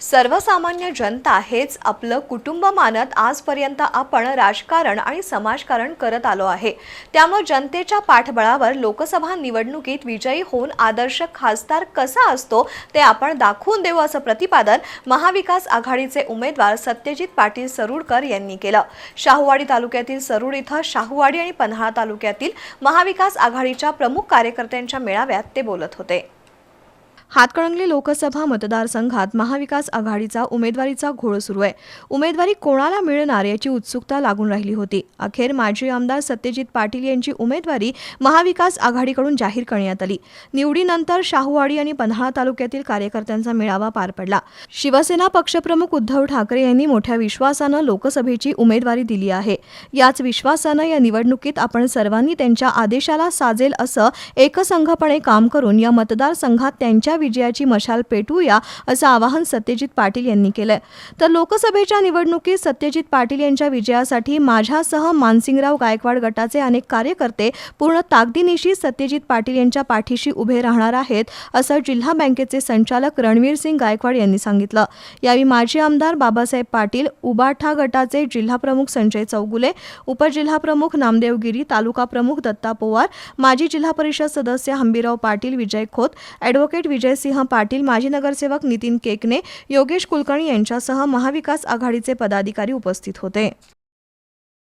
सर्वसामान्य जनता हेच आपलं कुटुंब मानत आजपर्यंत आपण राजकारण आणि समाजकारण करत आलो आहे. त्यामुळे जनतेच्या पाठबळावर लोकसभा निवडणुकीत विजयी होऊन आदर्श खासदार कसा असतो ते आपण दाखवून देऊ असं प्रतिपादन महाविकास आघाडीचे उमेदवार सत्यजित पाटील सरुडकर यांनी केलं. शाहूवाडी तालुक्यातील सरुड इथं शाहूवाडी आणि पन्हाळा तालुक्यातील महाविकास आघाडीच्या प्रमुख कार्यकर्त्यांच्या मेळाव्यात ते बोलत होते. हातकणंगले लोकसभा मतदारसंघात महाविकास आघाडीचा उमेदवारीचा घोळ सुरू आहे. उमेदवारी कोणाला मिळणार याची उत्सुकता लागून राहिली होती. अखेर माजी आमदार सत्यजित पाटील यांची उमेदवारी महाविकास आघाडीकडून जाहीर करण्यात आली. निवडीनंतर शाहूवाडी आणि पन्हाळा तालुक्यातील कार्यकर्त्यांचा मेळावा पार पडला. शिवसेना पक्षप्रमुख उद्धव ठाकरे यांनी मोठ्या विश्वासानं लोकसभेची उमेदवारी दिली आहे. याच विश्वासानं या निवडणुकीत आपण सर्वांनी त्यांच्या आदेशाला साजेल असं एकसंघपणे काम करून या मतदारसंघात त्यांच्या विजयाची मशाल पेटवूया असं आवाहन सत्यजित पाटील यांनी केलंय. तर लोकसभेच्या निवडणुकीत सत्यजित पाटील यांच्या विजयासाठी माझ्यासह मानसिंगराव गायकवाड गटाचे अनेक कार्यकर्ते पूर्ण ताकदीनिशी सत्यजित पाटील यांच्या पाठीशी उभे राहणार आहेत असं जिल्हा बँकेचे संचालक रणवीर सिंग गायकवाड यांनी सांगितलं. यावेळी माजी आमदार बाबासाहेब पाटील उबाठा गटाचे जिल्हाप्रमुख संजय चौगुले उपजिल्हाप्रमुख नामदेव गिरी तालुका प्रमुख दत्ता पोवार माजी जिल्हा परिषद सदस्य हंबीराव पाटील विजय खोत ॲडव्होकेट विजयसिंह पाटील माजी नगरसेवक नितीन केकने योगेश कुलकर्णी यांच्यासह महाविकास आघाडीचे पदाधिकारी उपस्थित होते.